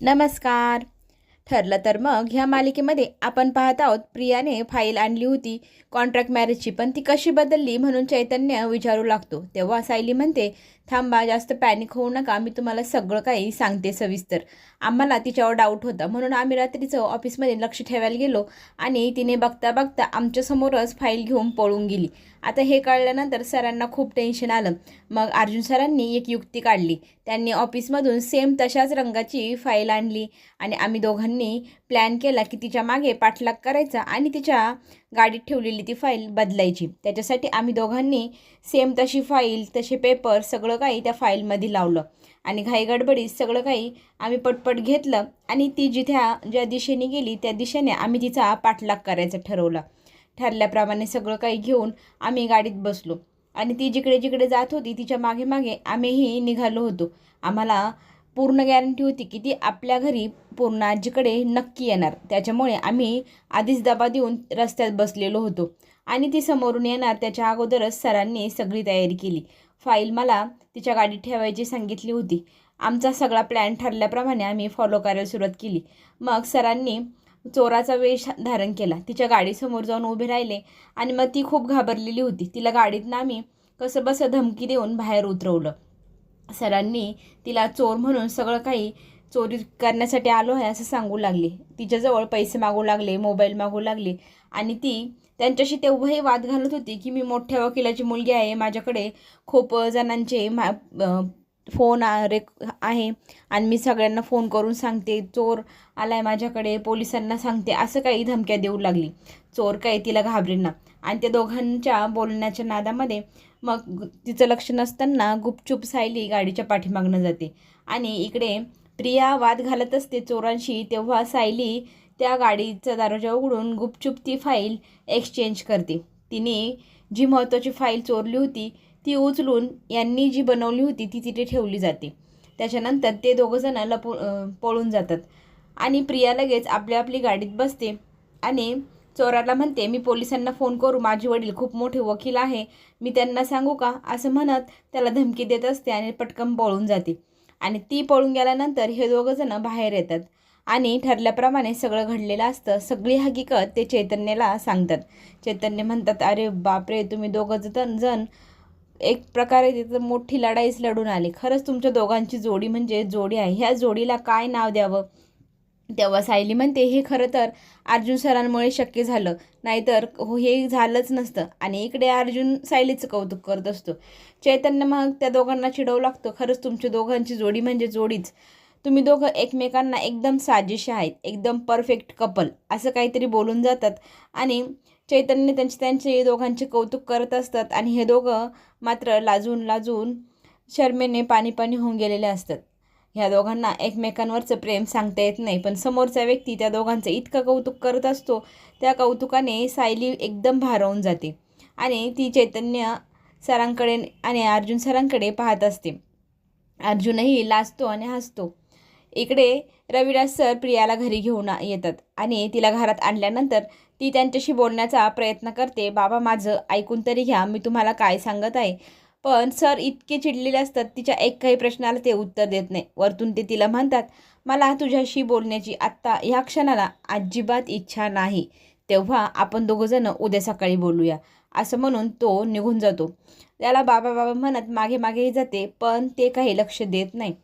नमस्कार. ठरलं तर मग ह्या मालिकेमध्ये आपण पाहत आहोत प्रियाने फाईल आणली होती. कॉन्ट्रॅक्ट मॅरेजची पण ती कशी बदलली म्हणून चैतन्य विचारू लागतो. तेव्हा सायली म्हणते थांबा जास्त पॅनिक होऊ नका. मी तुम्हाला सगळं काही सांगते सविस्तर. आम्हाला तिच्यावर डाऊट होता. म्हणून आम्ही रात्रीचं ऑफिसमध्ये लक्ष ठेवायला गेलो आणि तिने बघता बघता आमच्यासमोरच फाईल घेऊन पळून गेली. आता हे कळल्यानंतर सरांना खूप टेन्शन आलं. मग अर्जुन सरांनी एक युक्ती काढली. त्यांनी ऑफिसमधून सेम तशाच रंगाची फाईल आणली आणि आम्ही दोघांनी प्लॅन केला की तिच्यामागे पाठलाग करायचा आणि तिच्या गाडीत ठेवलेली ती फाईल बदलायची. त्याच्यासाठी आम्ही दोघांनी सेम तशी फाईल तसे पेपर सगळं काही त्या फाईलमध्ये लावलं. आणि घाईगडबडीत सगळं काही आम्ही पटपट घेतलं आणि ती जिथ्या ज्या दिशेने गेली त्या दिशेने आम्ही तिचा पाठलाग करायचं ठरवलं. ठरल्याप्रमाणे सगळं काही घेऊन आम्ही गाडीत बसलो. आणि ती जिकडे जिकडे जात होती तिच्यामागे मागे आम्हीही निघालो होतो. आम्हाला पूर्ण गॅरंटी होती की ती आपल्या घरी पूर्ण आजीकडे नक्की येणार. त्याच्यामुळे आम्ही आधीच दबा देऊन रस्त्यात बसलेलो होतो. आणि ती समोरून येणार त्याच्या अगोदरच सरांनी सगळी तयारी केली. फाईल मला तिच्या गाडीत ठेवायची सांगितली होती. आमचा सगळा प्लॅन ठरल्याप्रमाणे आम्ही फॉलो करायला सुरुवात केली. मग सरांनी चोराचा वेश धारण केला. तिच्या गाडीसमोर जाऊन उभे राहिले आणि मग ती खूप घाबरलेली होती. तिला गाडीतनं आम्ही कसं बसं धमकी देऊन बाहेर उतरवलं. सरांनी तिला चोर म्हणून सगळं काही चोरी करण्यासाठी आलो आहे असं सांगू लागले. तिच्याजवळ पैसे मागू लागले मोबाईल मागू लागले आणि ती त्यांच्याशी तेव्हाही वाद घालत होती की मी मोठ्या वकिलाची मुलगी आहे माझ्याकडे खूप जणांचे मा फोन रे आहे. आणि मी सगळ्यांना फोन करून सांगते चोर आला आहे माझ्याकडे पोलिसांना सांगते असं काही धमक्या देऊ लागली. चोर काही तिला घाबरेना आणि त्या दोघांच्या बोलण्याच्या नादामध्ये मग तिचं लक्ष नसताना गुपचूप सायली गाडीच्या पाठीमागनं जाते. आणि इकडे प्रिया वाद घालत असते चोरांशी तेव्हा सायली त्या गाडीचा दरवाजा उघडून गुपचूप ती फाईल एक्सचेंज करते. तिने जी महत्त्वाची फाईल चोरली होती ती उचलून यांनी जी बनवली होती ती तिथे ठेवली जाते. त्याच्यानंतर ते दोघंजणं लपू पळून जातात. आणि प्रिया लगेच आपल्या आपली गाडीत बसते आणि चोराला म्हणते मी पोलिसांना फोन करू माझे वडील खूप मोठे वकील आहे. मी त्यांना सांगू का? असं म्हणत त्याला धमकी देत असते आणि पटकन पळून जाते. आणि ती पळून गेल्यानंतर हे दोघंजणं बाहेर येतात आणि ठरल्याप्रमाणे सगळं घडलेलं असतं. सगळी हकीकत ते चैतन्याला सांगतात. चैतन्य म्हणतात अरे बापरे तुम्ही दोघं जण एक प्रकारे तिथं मोठी लढाईच लढून आली. खरंच तुमच्या दोघांची जोडी म्हणजे जोडी आहे. ह्या जोडीला काय नाव द्यावं? तेव्हा सायली म्हणते हे खरं तर अर्जुन सरांमुळे शक्य झालं. नाहीतर हो हे झालंच नसतं. आणि इकडे अर्जुन सायलीचं कौतुक करत असतो. चैतन्य मग त्या दोघांना चिडवू लागतो. खरंच तुमच्या दोघांची जोडी म्हणजे जोडीच. तुम्ही दोघं एकमेकांना एकदम साजेशी आहेत. एकदम परफेक्ट कपल. असं काहीतरी बोलून जातात. आणि चैतन्य त्यांचे त्यांचे दोघांचे कौतुक करत असतात आणि हे दोघं मात्र लाजून लाजून शर्मेने पाणी पाणी होऊन गेलेले असतात. ह्या दोघांना एकमेकांवरचं प्रेम सांगता येत नाही पण समोरचा व्यक्ती त्या दोघांचं इतकं कौतुक करत असतो त्या कौतुकाने सायली एकदम भारावून जाते आणि ती चैतन्य सरांकडे आणि अर्जुन सरांकडे पाहत असते. अर्जुनही लाजतो आणि हसतो. इकडे रविराज सर प्रियाला घरी घेऊन येतात आणि तिला घरात आणल्यानंतर ती त्यांच्याशी बोलण्याचा प्रयत्न करते. बाबा माझं ऐकून तरी घ्या मी तुम्हाला काय सांगत आहे. पण सर इतके चिडलेले असतात तिच्या एक काही प्रश्नाला ते उत्तर देत नाही. वरतून ते तिला म्हणतात मला तुझ्याशी बोलण्याची आत्ता ह्या क्षणाला अजिबात इच्छा नाही. तेव्हा आपण दोघंजणं उद्या सकाळी बोलूया. असं म्हणून तो निघून जातो. त्याला बाबा बाबा म्हणत मागे मागेही जाते पण ते काही लक्ष देत नाही.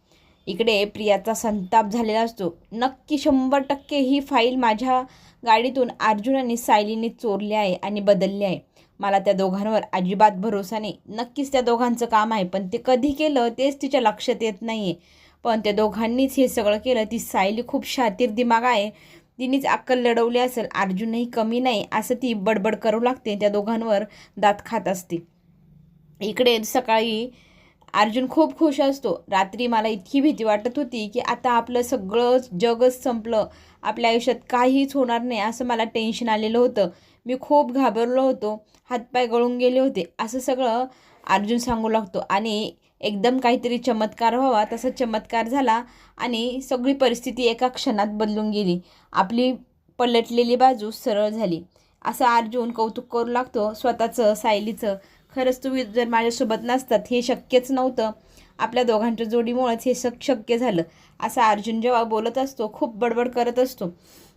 इकडे प्रियाचा संताप झालेला असतो. नक्की शंभर टक्के ही फाईल माझ्या गाडीतून अर्जुन आणि सायलीने चोरली आहे आणि बदलली आहे. मला त्या दोघांवर अजिबात भरोसा नाही. नक्कीच त्या दोघांचं काम आहे पण ते कधी केलं तेच तिच्या लक्षात येत नाही आहे पण त्या दोघांनीच हे सगळं केलं ती सायली खूप शातीर दिमाग आहे. तिनेच अक्कल लढवली असेल अर्जुनही कमी नाही असं ती बडबड करू लागते त्या दोघांवर दात खात असते. इकडे सकाळी अर्जुन खूप खुश असतो. रात्री मला इतकी भीती वाटत होती की आता आपलं सगळं जगच संपलं. आपल्या आयुष्यात काहीच होणार नाही असं मला टेन्शन आलेलं होतं. मी खूप घाबरलो होतो. हातपाय गळून गेले होते. असं सगळं अर्जुन सांगू लागतो. आणि एकदम काहीतरी चमत्कार व्हावा तसा चमत्कार झाला आणि सगळी परिस्थिती एका क्षणात बदलून गेली. आपली पलटलेली बाजू सरळ झाली. असं अर्जुन कौतुक करू लागतो. स्वतःचं सायलीचं. खरंच तुम्ही जर माझ्यासोबत नसतात हे शक्यच नव्हतं. आपल्या दोघांच्या जोडीमुळेच हे सग शक्य झालं. असा अर्जुन जेव्हा बोलत असतो खूप बडबड करत असतो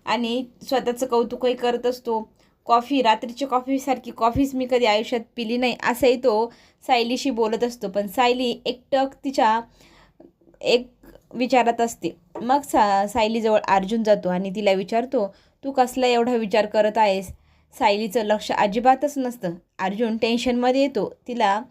आणि स्वतःचं कौतुकही करत असतो. कॉफी रात्रीची कॉफीसारखी कॉफीच मी कधी आयुष्यात पिली नाही असंही तो सायलीशी बोलत असतो. पण सायली एकटक तिच्या एक विचारात असते. मग सा सायलीजवळ अर्जुन जातो आणि तिला विचारतो तू कसला एवढा विचार करत आहेस? सायलीचं लक्ष अजिबातच नसतं. अर्जुन टेन्शनमध्ये येतो. तिला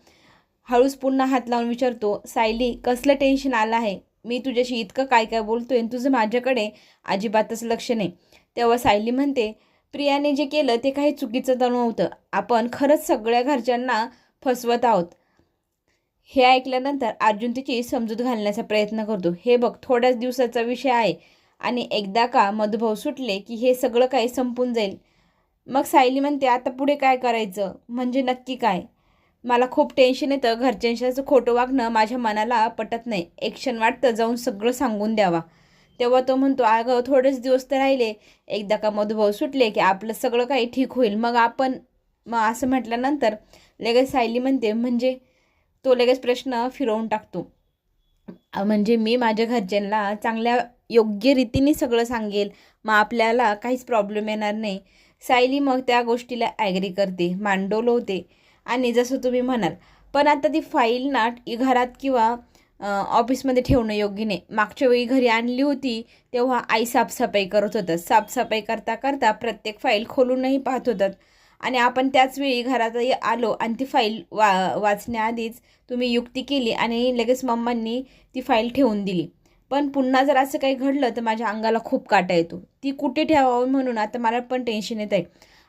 हळूच पुन्हा हात लावून विचारतो सायली कसलं टेन्शन आलं आहे? मी तुझ्याशी इतकं काय काय बोलतोय आणि तुझं माझ्याकडे अजिबातच लक्ष नाही. तेव्हा सायली म्हणते प्रियाने जे केलं ते काही चुकीचं तर नव्हतं. आपण खरंच सगळ्या घरच्यांना फसवत आहोत. हे ऐकल्यानंतर अर्जुन तिची समजूत घालण्याचा प्रयत्न करतो. हे बघ थोड्याच दिवसाचा विषय आहे आणि एकदा का मधुभाव सुटले की हे सगळं काही संपून जाईल. मग सायली म्हणते आता पुढे काय करायचं? म्हणजे नक्की काय? मला खूप टेन्शन येतं. घरच्यांच्याचं खोटं वागणं माझ्या मनाला पटत नाही. एक क्षण वाटतं जाऊन सगळं सांगून द्यावा. तेव्हा तो म्हणतो अगं थोडेच दिवस तर राहिले. एकदा का मधुभाऊ सुटले की आपलं सगळं काही ठीक होईल. मग आपण मग असं म्हटल्यानंतर लगेच सायली म्हणते म्हणजे? तो लगेच प्रश्न फिरवून टाकतो. म्हणजे मी माझ्या घरच्यांना चांगल्या योग्य रीतीने सगळं सांगेल. मग आपल्याला काहीच प्रॉब्लेम येणार नाही. सायली मग त्या गोष्टीला ॲग्री करते मान होते आणि जसं तुम्ही म्हणाल पण आता ती फाईल ना घरात किंवा ऑफिसमध्ये ठेवणं योग्य नाही. मागच्या वेळी घरी आणली होती तेव्हा आई साफसफाई करत होतात साफसफाई करता करता प्रत्येक फाईल खोलूनही पाहत होतात. आणि आपण त्याच वेळी आलो आणि ती फाईल वा वाचण्याआधीच तुम्ही युक्ती केली आणि लगेच मम्मांनी ती फाईल ठेवून दिली. पण पुन्हा जर असं काही घडलं तर माझ्या अंगाला खूप काटा येतो. ती कुठे ठेवावी म्हणून आता मला पण टेन्शन येत आहे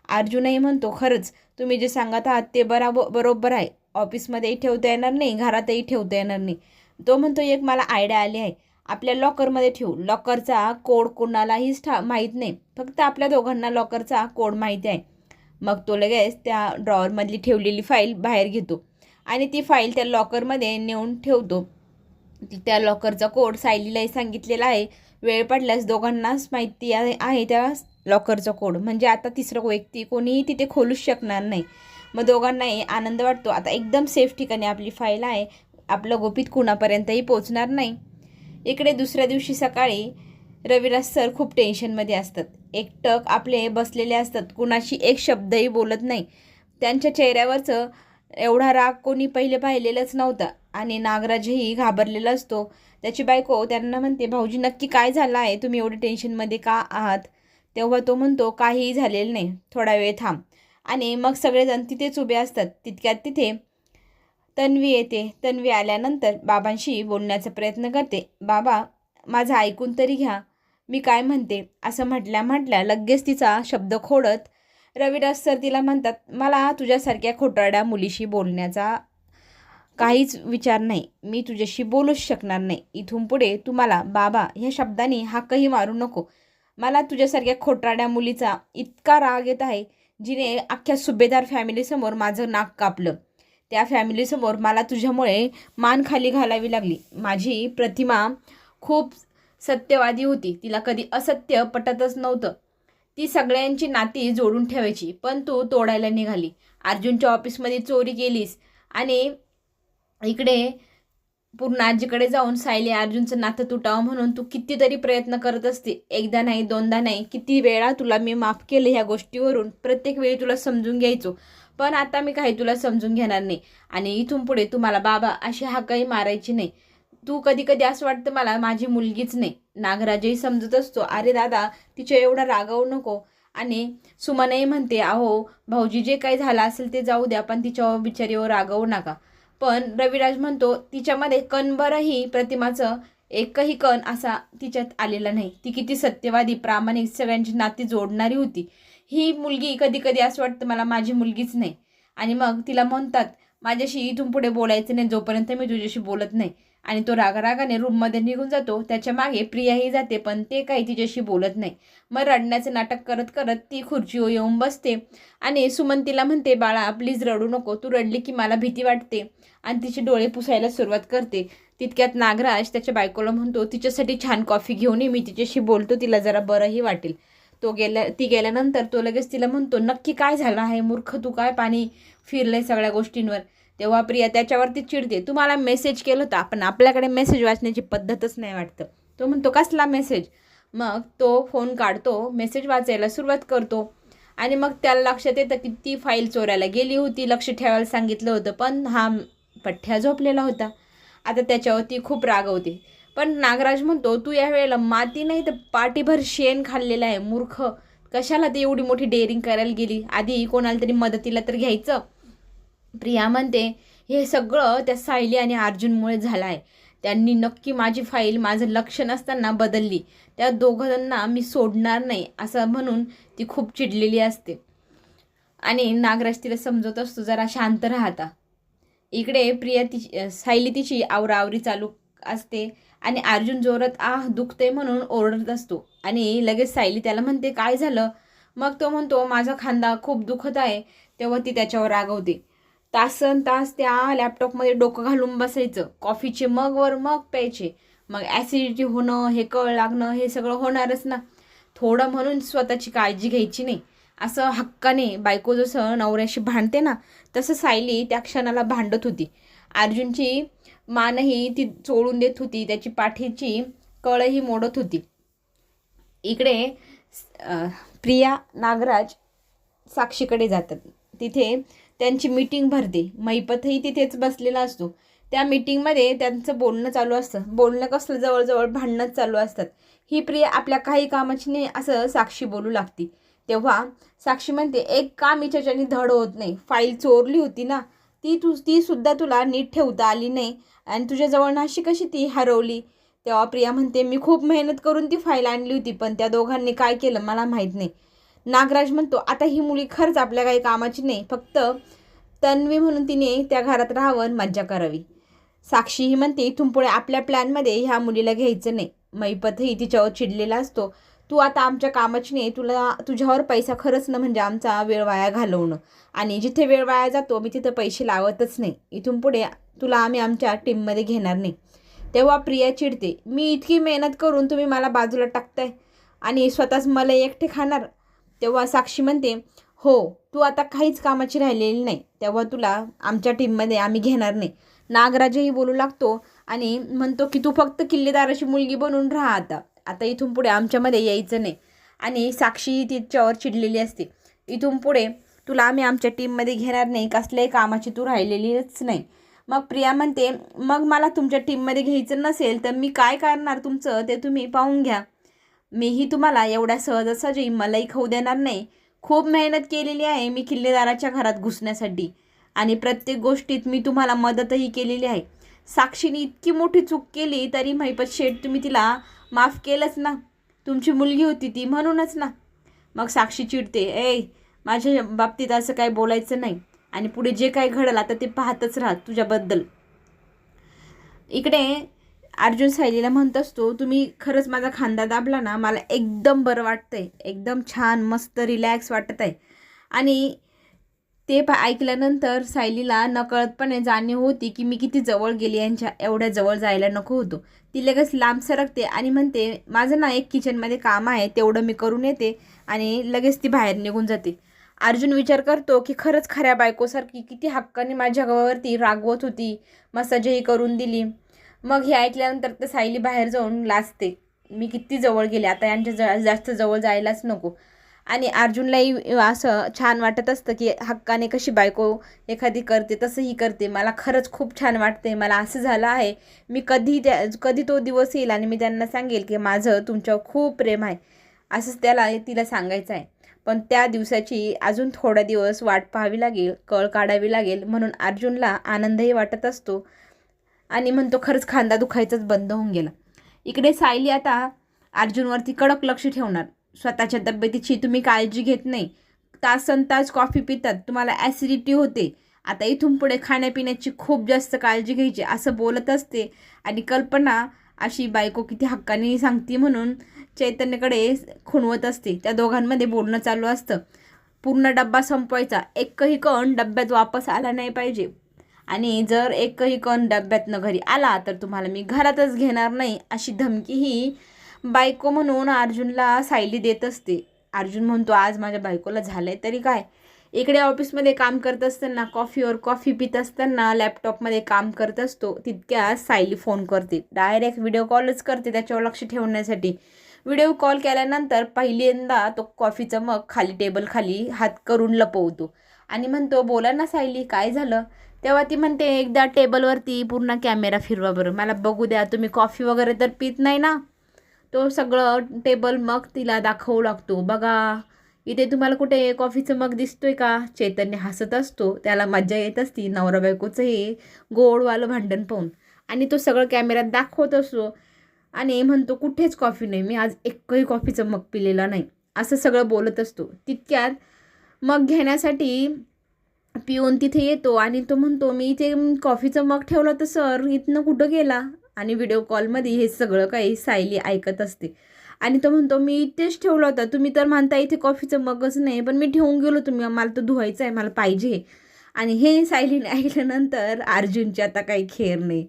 अर्जुनही म्हणतो खरंच तुम्ही जे सांगत आहात ते बराबर बरोबर आहे. ऑफिसमध्येही ठेवता येणार नाही घरातही ठेवता येणार नाही. तो म्हणतो एक मला आयडिया आली आहे. आपल्या लॉकरमध्ये ठेवू. लॉकरचा कोड कोणालाहीच ठा माहीत नाही. फक्त आपल्या दोघांना लॉकरचा कोड माहिती आहे. मग तो लगेच त्या ड्रॉवरमधली ठेवलेली फाईल बाहेर घेतो. आणि ती फाईल त्या लॉकरमध्ये नेऊन ठेवतो. त्या लॉकरचा कोड सायलीलाही सांगितलेला आहे. वेळ पडल्यास दोघांनाच माहिती आहे त्या लॉकरचा कोड. म्हणजे आता तिसरं व्यक्ती कोणीही तिथे खोलूच शकणार नाही. मग दोघांनाही आनंद वाटतो. आता एकदम सेफ ठिकाणी आपली फाईल आहे. आपलं गोपित कुणापर्यंतही पोचणार नाही. इकडे दुसऱ्या दिवशी सकाळी रविराज सर खूप टेन्शनमध्ये असतात. एकटक आपले बसलेले असतात. कुणाशी एक शब्दही बोलत नाही. त्यांच्या चेहऱ्यावरचं एवढा राग कोणी पहिले पाहिलेलाच नव्हता. आणि नागराजही घाबरलेला असतो. त्याची बायको त्यांना म्हणते भाऊजी नक्की काय झालं आहे? तुम्ही एवढे टेन्शनमध्ये का आहात? तेव्हा तो म्हणतो काहीही झालेलं नाही. थोडा वेळ थांब. आणि मग सगळेजण तिथेच उभे असतात. तितक्यात तिथे तन्वी येते. तन्वी आल्यानंतर बाबांशी बोलण्याचा प्रयत्न करते. बाबा माझं ऐकून तरी घ्या. मी काय म्हणते? असं म्हटल्या म्हटल्या लगेच तिचा शब्द खोडत रविदास सर तिला म्हणतात मला तुझ्यासारख्या खोटारड्या मुलीशी बोलण्याचा काहीच विचार नाही. मी तुझ्याशी बोलूच शकणार नाही. इथून पुढे तुम्हाला बाबा ह्या शब्दाने हाकही मारू नको. मला तुझ्यासारख्या खोटारड्या मुलीचा इतका राग येत आहे जिने अख्ख्या सुभेदार फॅमिलीसमोर माझं नाक कापलं. त्या फॅमिलीसमोर मला तुझ्यामुळे मान खाली घालावी लागली. माझी प्रतिमा खूप सत्यवादी होती. तिला कधी असत्य पटतच नव्हतं. ती सगळ्यांची नाती जोडून ठेवायची पण तू तोडायला निघाली. अर्जुनच्या ऑफिसमध्ये चोरी केलीस आणि इकडे पूर्ण आजीकडे जाऊन सायली अर्जुनचं नातं तुटावं म्हणून तू कितीतरी प्रयत्न करत असते. एकदा नाही दोनदा नाही किती वेळा तुला मी माफ केलं ह्या गोष्टीवरून. प्रत्येक वेळी तुला समजून घ्यायचो पण आता मी काही तुला समजून घेणार नाही. आणि इथून पुढे तुम्हाला बाबा अशी हाकाही मारायची नाही. तू कधी कधी असं वाटतं मला माझी मुलगीच नाही. नागराजही समजत असतो. अरे दादा तिच्या एवढा रागावू नको. आणि सुमनही म्हणते अहो भाऊजी जे काही झालं असेल ते जाऊ द्या पण तिच्या बिचारीवर रागवू नका. पण रविराज म्हणतो तिच्यामध्ये कणभरही प्रतिमाचं एकही कण असा तिच्यात आलेला नाही. ती किती सत्यवादी प्रामाणिक सगळ्यांची नाती जोडणारी होती. ही मुलगी कधी कधी असं वाटतं मला माझी मुलगीच नाही. आणि मग तिला म्हणतात माझ्याशी इथून पुढे बोलायचं नाही जोपर्यंत मी तुझ्याशी बोलत नाही. आणि तो रागारागाने रूममध्ये निघून जातो. त्याच्यामागे प्रियाही जाते पण ते काही तिच्याशी बोलत नाही. मग रडण्याचं नाटक करत करत ती खुर्चीवर येऊन बसते. आणि सुमन तिला म्हणते बाळा प्लीज रडू नको. तू रडली की मला भीती वाटते. आणि तिचे डोळे पुसायला सुरुवात करते. तितक्यात नागराज त्याच्या बायकोला म्हणतो तिच्यासाठी छान कॉफी घेऊन ये. मी तिच्याशी बोलतो. तिला जरा बरंही वाटेल. तो गेल्या ती गेल्यानंतर तो लगेच तिला म्हणतो नक्की काय झालं आहे? मूर्ख तू काय पाणी फिरलंय सगळ्या गोष्टींवर? तेव्हा प्रिया त्याच्यावरती चिडते. तुम्हाला मेसेज केलं होतं पण आपल्याकडे मेसेज वाचण्याची पद्धतच नाही वाटतं. तो म्हणतो कसला मेसेज मग तो फोन काढतो मेसेज वाचायला सुरुवात करतो. आणि मग त्याला लक्षात येतं की ती फाईल चोरायला गेली होती लक्ष ठेवायला सांगितलं होतं पण हा पठ्ठ्या झोपलेला होता. आता त्याच्यावरती खूप राग होते. पण नागराज म्हणतो तू या वेळेला माती नाही तर पाठीभर शेण खाल्लेलं आहे मूर्ख. कशाला ती एवढी मोठी डेअरिंग करायला गेली? आधी कोणाला तरी मदतीला तर घ्यायचं. प्रिया म्हणते हे सगळं त्या सायली आणि अर्जुनमुळे झालं आहे त्यांनी नक्की माझी फाईल माझं लक्ष नसताना बदलली. त्या दोघांना मी सोडणार नाही असं म्हणून ती खूप चिडलेली असते. आणि नागराज तिला समजवत असतो जरा शांत राहता. इकडे प्रिया ती सायली तिची आवरावरी चालू असते आणि अर्जुन जोरात आह दुखते म्हणून ओरडत असतो. आणि लगेच सायली त्याला म्हणते काय झालं? मग तो म्हणतो माझा खांदा खूप दुखत आहे. तेव्हा ती त्याच्यावर रागवते. तासन तास त्या लॅपटॉपमध्ये डोकं घालून बसायचं. कॉफीचे मगवर मग प्यायचे. मग ॲसिडिटी होणं हे कळ लागणं हे सगळं होणारच ना. थोडं म्हणून स्वतःची काळजी घ्यायची नाही. असं हक्काने बायको जसं नवऱ्याशी भांडते ना तसं सायली त्या क्षणाला भांडत होती. अर्जुनची मानही ती चोळून देत होती त्याची पाठीची कळही मोडत होती. इकडे प्रिया नागराज साक्षीकडे जातात. तिथे त्यांची मीटिंग भरते. महिपतही तिथेच बसलेला असतो. त्या मीटिंगमध्ये त्यांचं बोलणं चालू असतं. बोलणं कसलं? जवळजवळ भांडणंच चालू असतात. ही प्रिया आपल्या काही कामाची नाही असं साक्षी बोलू लागती. तेव्हा साक्षी म्हणते एक काम हिच्याच्याने धड होत नाही. फाईल चोरली होती ना ती तू ती सुद्धा तुला नीट ठेवता आली नाही आणि तुझ्याजवळ नाशी कशी ती हरवली? तेव्हा प्रिया म्हणते मी खूप मेहनत करून ती फाईल आणली होती पण त्या दोघांनी काय केलं मला माहीत नाही. नागराज म्हणतो आता ही मुली खरंच आपल्या काही कामाची नाही फक्त तन्वी म्हणून तिने त्या घरात राहावं मज्जा करावी. साक्षी ही म्हणते इथून पुढे आपल्या प्लॅनमध्ये ह्या मुलीला घ्यायचं नाही. मैपतही तिच्यावर चिडलेला असतो. तू आता आमच्या कामाची नाही तुला तुझ्यावर पैसा खरंच ना म्हणजे आमचा वेळ वाया घालवणं. आणि जिथे वेळ वाया जातो मी तिथं पैसे लावतच नाही. इथून पुढे तुला आम्ही आमच्या टीममध्ये घेणार नाही. तेव्हा प्रिया चिडते मी इतकी मेहनत करून तुम्ही मला बाजूला टाकताय आणि स्वतःच मला एकटे खाणार? तेव्हा साक्षी म्हणते हो तू आता काहीच कामाची राहिलेली नाही. तेव्हा तुला आमच्या टीममध्ये आम्ही घेणार नाही. नागराजही बोलू लागतो आणि म्हणतो की तू फक्त किल्लेदाराची मुलगी बनून राहा आता. आता इथून पुढे आमच्यामध्ये यायचं नाही. आणि साक्षी तिच्यावर चिडलेली असते. इथून पुढे तुला आम्ही आमच्या टीममध्ये घेणार नाही. कसल्याही कामाची तू राहिलेलीच नाही. मग प्रिया म्हणते मग मला तुमच्या टीममध्ये घ्यायचं नसेल तर मी काय करणार तुमचं? ते तुम्ही पाहून घ्या. मीही तुम्हाला एवढ्या सहजासहजी मलाही खाऊ देणार नाही. खूप मेहनत केलेली आहे मी किल्लेदाराच्या घरात घुसण्यासाठी. आणि प्रत्येक गोष्टीत मी तुम्हाला मदतही केलेली आहे. साक्षीने इतकी मोठी चूक केली तरी महिपत शेठ तुम्ही तिला माफ केलंच ना. तुमची मुलगी होती ती म्हणूनच ना. मग साक्षी चिडते ए माझ्या बाबतीत असं काही बोलायचं नाही. आणि पुढे जे काही घडलं आता ते पाहतच राहत तुझ्याबद्दल. इकडे अर्जुन सायलीला म्हणत असतो तुम्ही खरंच माझा खांदा दाबला ना मला एकदम बरं वाटतंय. एकदम छान मस्त रिलॅक्स वाटत आहे आणि ते पा ऐकल्यानंतर सायलीला नकळतपणे जाणीव होती की मी किती जवळ गेली यांच्या एवढ्या जवळ जायला नको होतो. ती लगेच लांब सरकते आणि म्हणते माझं ना एक किचनमध्ये काम आहे तेवढं मी करून येते. आणि लगेच ती बाहेर निघून जाते. अर्जुन विचार करतो की खरंच खऱ्या बायकोसारखी किती हक्काने माझ्या गावावरती रागवत होती मसाजही करून दिली. मग हे ऐकल्यानंतर तर सायली बाहेर जाऊन लाजते. मी किती जवळ गेले आता यांच्या ज जास्त जवळ जायलाच नको. आणि अर्जुनलाही असं छान वाटत असतं की हक्काने कशी बायको एखादी करते तसंही करते. मला खरंच खूप छान वाटते मला असं झालं आहे. मी कधी त्या कधी तो दिवस येईल आणि मी त्यांना सांगेल की माझं तुमच्यावर खूप प्रेम आहे. असंच त्याला तिला सांगायचं आहे. पण त्या दिवसाची अजून थोडा दिवस वाट पाहावी लागेल कळ काढावी लागेल. म्हणून अर्जुनला आनंदही वाटत असतो. आणि म्हणतो खरंच खांदा दुखायचाच बंद होऊन गेला. इकडे सायली आता अर्जुनवरती कडक लक्ष ठेवणार. स्वतःच्या तब्येतीची तुम्ही काळजी घेत नाही. तासन तास कॉफी पितात. तुम्हाला ॲसिडिटी होते. आता इथून पुढे खाण्यापिण्याची खूप जास्त काळजी घ्यायची असं बोलत असते. आणि कल्पना अशी बायको किती हक्काने सांगते म्हणून चैतन्यकडे खुणवत असते. त्या दोघांमध्ये बोलणं चालू असतं. पूर्ण डब्बा संपवायचा. एकही कण डब्यात वापस आला नाही पाहिजे. आणि जर एकही कण डब्यातनं घरी आला तर तुम्हाला मी घरातच घेणार नाही अशी धमकी ही बायको म्हणून अर्जुनला सायली देत असते. अर्जुन म्हणतो आज माझ्या बायकोला झालं आहे तरी काय? इकडे ऑफिसमध्ये काम करत असताना कॉफीवर कॉफी पित असताना लॅपटॉपमध्ये काम करत असतो तितक्या सायली फोन करते. डायरेक्ट व्हिडिओ कॉलच करते त्याच्यावर लक्ष ठेवण्यासाठी. व्हिडिओ कॉल केल्यानंतर पहिल्यांदा तो कॉफीचा मग खाली टेबल खाली हात करून लपवतो. आणि म्हणतो बोला ना सायली काय झालं? तेव्हा ती म्हणते एकदा टेबलवरती पूर्ण कॅमेरा फिरवा बरं. मला बघू द्या तुम्ही कॉफी वगैरे तर पित नाही ना? तो सगळं टेबल मग तिला दाखवू लागतो. बघा इथे तुम्हाला कुठे कॉफीचं मग दिसतोय का? चैतन्य हसत असतो. त्याला मज्जा येत असती. नवरा बायकोचं हे गोडवालं भांडण पाहून. आणि तो सगळं कॅमेऱ्यात दाखवत असतो आणि म्हणतो कुठेच कॉफी नाही. मी आज एकही कॉफीचं मग पिलेला नाही. असं सगळं बोलत असतो. तितक्यात मग घेण्यासाठी पिऊन तिथे येतो आणि तो म्हणतो मी इथे कॉफीचं मग ठेवलं तर सर इथनं कुठं गेला? आणि व्हिडिओ कॉलमध्ये हे सगळं काही सायली ऐकत असते. आणि तो म्हणतो मी इथेच ठेवलं होतं. तुम्ही तर म्हणता इथे कॉफीचं मगच नाही पण मी ठेवून गेलो तुम्ही मला तर धुवायचं आहे मला पाहिजे आणि हे सायलीने ऐकल्यानंतर अर्जुनची आता काही खेर नाही.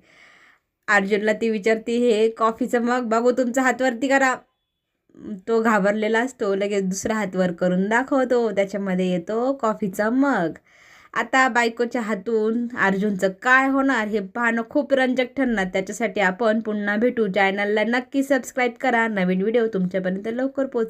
अर्जुनला ती विचारते हे कॉफीचं मग बघू तुमचा हातवरती करा. तो घाबरलेला असतो लगेच दुसरा हातवर करून दाखवतो. त्याच्यामध्ये येतो कॉफीचा मग आता बायकोच्या हातून अर्जुनचं काय होणार हे पाहणं खूप रंजक ठरणार. त्याच्यासाठी आपण पुन्हा भेटू. चॅनलला नक्की सबस्क्राईब करा. नवीन व्हिडिओ तुमच्यापर्यंत लवकर पोच